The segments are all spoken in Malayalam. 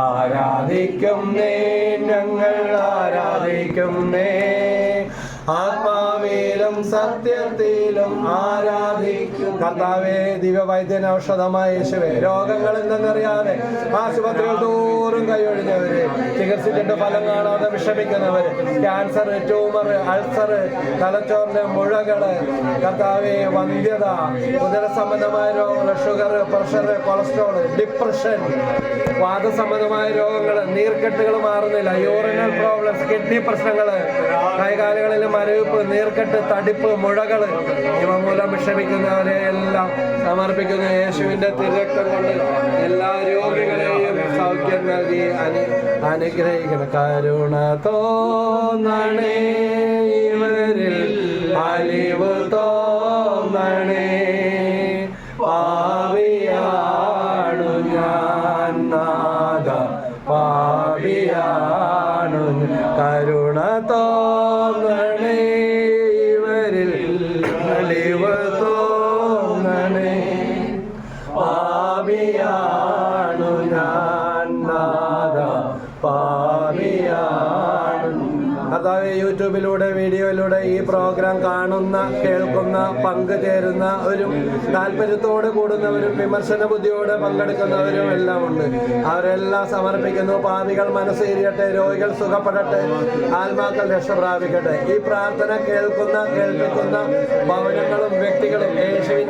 ആരാധിക്കുന്നേ ഞങ്ങൾ ആരാധിക്കുന്നേ ആത്മാവിലും സത്യത്തിലും ആരാധിക്കും. കർത്താവേ ദിവ്യവൈദ്യൻ ഔഷധമായ യേശുവേ രോഗങ്ങൾ എന്തെന്നറിയാതെ ആശുപത്രികൾ തോറും കൈയൊഴിഞ്ഞവര് ചികിത്സിച്ചിട്ട് ഫലം കാണാതെ വിഷമിക്കുന്നവര് ക്യാൻസർ ട്യൂമർ അൾസർ തലച്ചോറിന്റെ മുഴകൾ. കർത്താവെ വന്ധ്യത ഉദര സംബന്ധമായ രോഗങ്ങൾ ഷുഗർ പ്രഷർ കൊളസ്ട്രോൾ ഡിപ്രഷൻ വാദസംബന്ധമായ രോഗങ്ങൾ നീർക്കെട്ടുകൾ മാറുന്നില്ല യൂറിനൽ പ്രോബ്ലംസ് കിഡ്നി പ്രശ്നങ്ങൾ കൈകാലുകളിൽ മരവിപ്പ് നീർക്കെട്ട് തടിപ്പ് മുഴകൾ ഇവ മൂലം വിഷമിക്കുന്നവരെ എല്ലാം സമർപ്പിക്കുന്ന യേശുവിന്റെ തിരക്തം കൊണ്ട് എല്ലാ രോഗികളെയും സൗഖ്യം നൽകി അനു അനുഗ്രഹിക്കണം. കരുണ തോന്നണേ ഇവരിൽ അലിവ് തോന്നണേ. പാവിയാണു കരുണ തോന്നണേ. കർത്താവ് യൂട്യൂബിലൂടെ വീഡിയോയിലൂടെ ഈ പ്രോഗ്രാം കാണുന്ന കേൾക്കുന്ന പങ്കുചേരുന്ന ഒരു താല്പര്യത്തോട് കൂടുന്നവരും വിമർശന ബുദ്ധിയോടെ പങ്കെടുക്കുന്നവരും എല്ലാം ഉണ്ട്. അവരെല്ലാം സമർപ്പിക്കുന്നു. പാപികൾ മനസ്സേരിയട്ടെ രോഗികൾ സുഖപ്പെടട്ടെ ആത്മാക്കൾ രക്ഷ പ്രാപിക്കട്ടെ ഈ പ്രാർത്ഥന കേൾക്കുന്ന കേൾപ്പിക്കുന്ന ഭവനങ്ങളും വ്യക്തികളും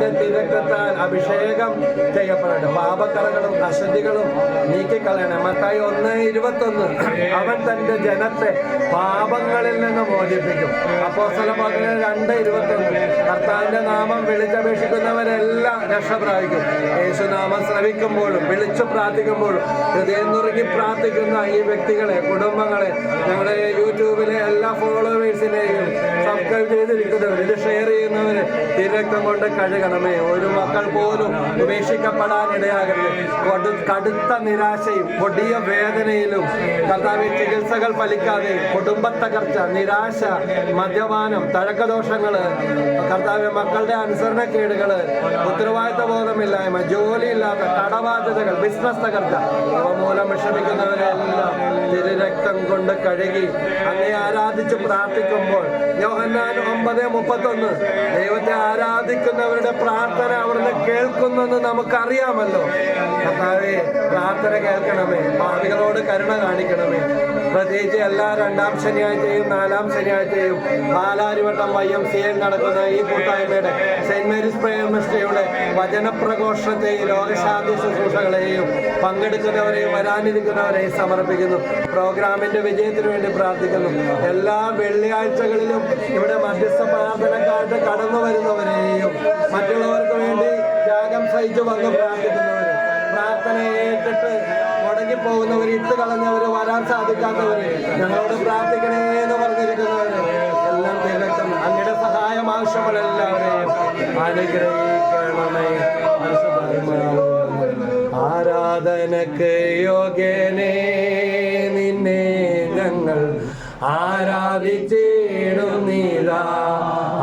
യേശുവിന്റെ തിരക്കത്താൽ അഭിഷേകം ചെയ്യപ്പെടട്ടെ. പാപക്കറകളും അശുദ്ധികളും നീക്കിക്കളയണം. മത്തായി ഒന്ന് ഇരുപത്തൊന്ന്. അവൻ തന്റെ ജനത്തെ പാപങ്ങളിൽ നിന്ന് മോചിപ്പിക്കും. അപ്പോസ്തല പതിന് രണ്ട് ഇരുപത്തൊന്ന്. കർത്താവിന്റെ നാമം വിളിച്ചപേക്ഷിക്കുന്നവരെല്ലാം രക്ഷ പ്രാപിക്കും യേശുനാമം ശ്രവിക്കുമ്പോഴും വിളിച്ചു പ്രാർത്ഥിക്കുമ്പോഴും ഹൃദയം നുറുക്കി പ്രാർത്ഥിക്കുന്ന ഈ വ്യക്തികളെ കുടുംബങ്ങളെ ഞങ്ങളുടെ യൂട്യൂബിലെ എല്ലാ ഫോളോവേഴ്സിനെയും സബ്സ്ക്രൈബ് ചെയ്തിരിക്കുന്നവർ ഇത് ഷെയർ ചെയ്യുന്നവര് തിരക്തം കൊണ്ട് കഴുകണമേ. ഒരു മക്കൾ പോലും ഉപേക്ഷിക്കപ്പെടാൻ ഇടയാകരുത്. കൊടു കടുത്ത നിരാശയും കൊടിയ വേദനയിലും കർത്താവ് ചികിത്സകൾ ഫലിക്കാതെ കുടുംബ തകർച്ച നിരാശ മദ്യപാനം തഴക്കദോഷങ്ങൾ കർത്താവ് മക്കളുടെ അനുസരണക്കേടുകൾ ഉത്തരവാദിത്ത ബോധമില്ലായ്മ ജോലിയില്ലാത്ത കടബാധ്യതകൾ ബിസിനസ് തകർച്ച ഇവ മൂലം വിഷമിക്കുന്നവരെല്ലാം തിരുരക്തം കൊണ്ട് കഴുകി അങ്ങനെ ആരാധിച്ച് പ്രാർത്ഥിക്കുമ്പോൾ യോഹന്നാൻ ഒമ്പത് മുപ്പത്തൊന്ന് ദൈവത്തെ ആരാധിക്കുന്നവരുടെ പ്രാർത്ഥന അവിടുന്ന് കേൾക്കുന്നെന്ന് നമുക്കറിയാമല്ലോ. കർത്താവേ പ്രാർത്ഥന കേൾക്കണമേ. പാപികളോട് കരുണ കാണിക്കണമേ. പ്രത്യേകിച്ച് എല്ലാ രണ്ടാം ശനിയാഴ്ചയും നാലാം ശനിയാഴ്ചയും Palarivattom Y M C N നടക്കുന്ന ഈ കൂട്ടായ്മയുടെ സെന്റ് മേരീസ് പ്രേയർ മിനിസ്ട്രിയുടെ വചനപ്രഘോഷത്തെയും രോഗശാന്തി ശുശ്രൂഷകളെയും പങ്കെടുക്കുന്നവരെയും വരാനിരിക്കുന്നവരെയും സമർപ്പിക്കുന്നു. പ്രോഗ്രാമിന്റെ വിജയത്തിന് വേണ്ടി പ്രാർത്ഥിക്കുന്നു. എല്ലാ വെള്ളിയാഴ്ചകളിലും ഇവിടെ മധ്യസ്ഥ പ്രാർത്ഥനക്കായിട്ട് കടന്നു വരുന്നവരെയും മറ്റുള്ളവർക്ക് വേണ്ടി ത്യാഗം സഹിച്ചു വന്ന് പ്രാർത്ഥിക്കുന്നവരും പ്രാർത്ഥന ഏറ്റിട്ട് മുടങ്ങിപ്പോകുന്നവർ ഇട്ട് കളഞ്ഞവർ വരാൻ സാധിക്കാത്തവർ ഞങ്ങളോട് പ്രാർത്ഥിക്കണേ എന്ന് പറഞ്ഞിരിക്കുന്നവര് എല്ലാം തികച്ചും അങ്ങയുടെ സഹായം ആവശ്യമുള്ള എല്ലാവരെയും അനുഗ്രഹിക്കണമേ. ആരാധനക്ക് യോഗ്യനേ നിന്നെ ഞങ്ങൾ ആരാധിച്ചിടുന്നീതാ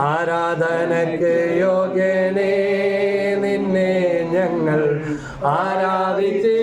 ആരാധനക്ക് യോഗ്യനേ നിന്നെ ഞങ്ങൾ ആരാധിച്ച്